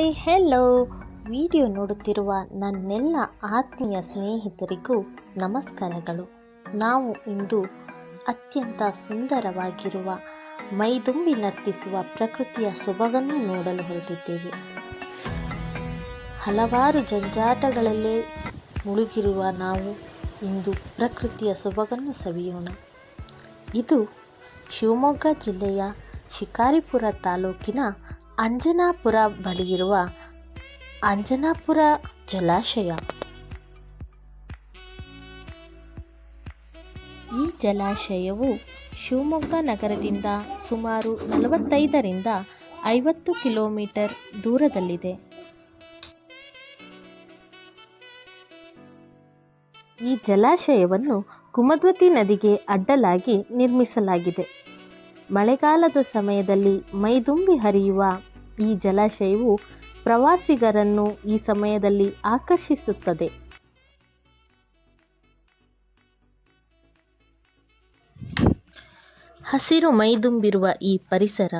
Hi hello video ನೋಡುತ್ತಿರುವ ನನ್ನೆಲ್ಲ ಆತ್ಮೀಯ ಸ್ನೇಹಿತರಿಗೂ ನಮಸ್ಕಾರಗಳು. ನಾವು ಇಂದು ಅತ್ಯಂತ ಸುಂದರವಾಗಿರುವ ಮೈದುಂಬಿ ನರ್ತಿಸುವ ಪ್ರಕೃತಿಯ ಸೊಬಗನ್ನು ನೋಡಲು ಹೊರಟಿದ್ದೇವೆ. ಹಲವಾರು ಜಂಜಾಟಗಳಲ್ಲೇ ಮುಳುಗಿರುವ ನಾವು ಇಂದು ಪ್ರಕೃತಿಯ ಸೊಬಗನ್ನು ಸವಿಯೋಣ. ಇದು ಶಿವಮೊಗ್ಗ ಜಿಲ್ಲೆಯ ಶಿಕಾರಿಪುರ ತಾಲೂಕಿನ ಅಂಜನಾಪುರ ಬಳಿಯಿರುವ ಅಂಜನಾಪುರ ಜಲಾಶಯ. ಈ ಜಲಾಶಯವು ಶಿವಮೊಗ್ಗ ನಗರದಿಂದ ಸುಮಾರು ನಲವತ್ತೈದರಿಂದ ಐವತ್ತು ಕಿಲೋಮೀಟರ್ ದೂರದಲ್ಲಿದೆ. ಈ ಜಲಾಶಯವನ್ನು ಕುಮದ್ವತಿ ನದಿಗೆ ಅಡ್ಡಲಾಗಿ ನಿರ್ಮಿಸಲಾಗಿದೆ. ಮಳೆಗಾಲದ ಸಮಯದಲ್ಲಿ ಮೈದುಂಬಿ ಹರಿಯುವ ಈ ಜಲಾಶಯವು ಪ್ರವಾಸಿಗರನ್ನು ಈ ಸಮಯದಲ್ಲಿ ಆಕರ್ಷಿಸುತ್ತದೆ. ಹಸಿರು ಮೈದುಂಬಿರುವ ಈ ಪರಿಸರ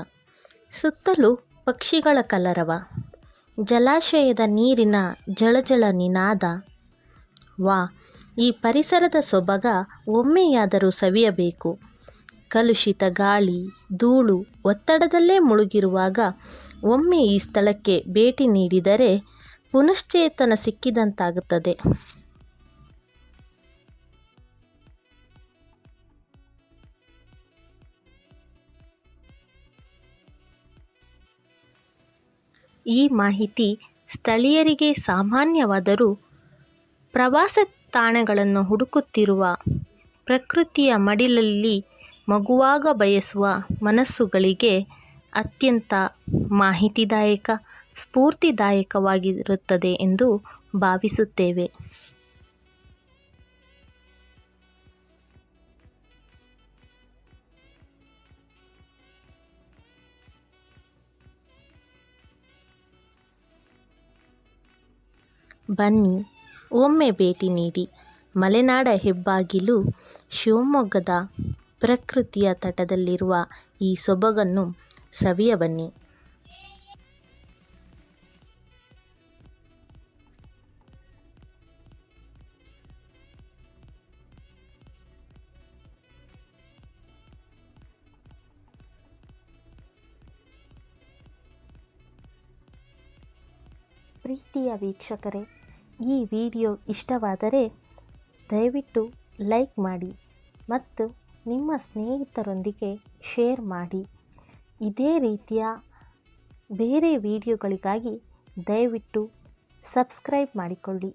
ಸುತ್ತಲೂ ಪಕ್ಷಿಗಳ ಕಲರವ. ಜಲಾಶಯದ ನೀರಿನ ಜಳಜಳ ನಿನಾದ. ವಾ, ಈ ಪರಿಸರದ ಸೊಬಗ ಒಮ್ಮೆಯಾದರೂ ಸವಿಯಬೇಕು. ಕಲುಷಿತ ಗಾಳಿ, ಧೂಳು ಒತ್ತಡದಲ್ಲೇ ಮುಳುಗಿರುವಾಗ ಒಮ್ಮೆ ಈ ಸ್ಥಳಕ್ಕೆ ಭೇಟಿ ನೀಡಿದರೆ ಪುನಶ್ಚೇತನ ಸಿಕ್ಕಿದಂತಾಗುತ್ತದೆ. ಈ ಮಾಹಿತಿ ಸ್ಥಳೀಯರಿಗೆ ಸಾಮಾನ್ಯವಾದರೂ ಪ್ರವಾಸ ತಾಣಗಳನ್ನು ಹುಡುಕುತ್ತಿರುವ ಪ್ರಕೃತಿಯ ಮಡಿಲಲ್ಲಿ ಮಗುವಾಗ ಬಯಸುವ ಮನಸ್ಸುಗಳಿಗೆ ಅತ್ಯಂತ ಮಾಹಿತಿದಾಯಕ, ಸ್ಫೂರ್ತಿದಾಯಕವಾಗಿರುತ್ತದೆ ಎಂದು ಭಾವಿಸುತ್ತೇವೆ. ಬನ್ನಿ, ಒಮ್ಮೆ ಭೇಟಿ ನೀಡಿ ಮಲೆನಾಡ ಹೆಬ್ಬಾಗಿಲು ಶಿವಮೊಗ್ಗದ ಪ್ರಕೃತಿಯ ತಟದಲ್ಲಿರುವ ಈ ಸೊಬಗನ್ನು ಸವಿಯ ಬನ್ನಿ. ಪ್ರೀತಿಯ ವೀಕ್ಷಕರೇ, ಈ ವಿಡಿಯೋ ಇಷ್ಟವಾದರೆ ದಯವಿಟ್ಟು ಲೈಕ್ ಮಾಡಿ ಮತ್ತು ನಿಮ್ಮ ಸ್ನೇಹಿತರೊಂದಿಗೆ ಶೇರ್ ಮಾಡಿ. ಇದೇ ರೀತಿಯ ಬೇರೆ ವಿಡಿಯೋಗಳಿಗಾಗಿ ದಯವಿಟ್ಟು ಸಬ್ಸ್ಕ್ರೈಬ್ ಮಾಡಿಕೊಳ್ಳಿ.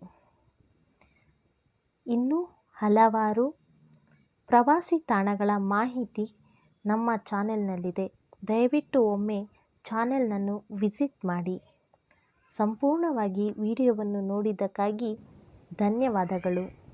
ಇನ್ನೂ ಹಲವಾರು ಪ್ರವಾಸಿ ತಾಣಗಳ ಮಾಹಿತಿ ನಮ್ಮ ಚಾನೆಲ್ನಲ್ಲಿದೆ. ದಯವಿಟ್ಟು ಒಮ್ಮೆ ಚಾನೆಲ್ನನ್ನು ವಿಸಿಟ್ ಮಾಡಿ. ಸಂಪೂರ್ಣವಾಗಿ ವಿಡಿಯೋವನ್ನು ನೋಡಿದ್ದಕ್ಕಾಗಿ ಧನ್ಯವಾದಗಳು.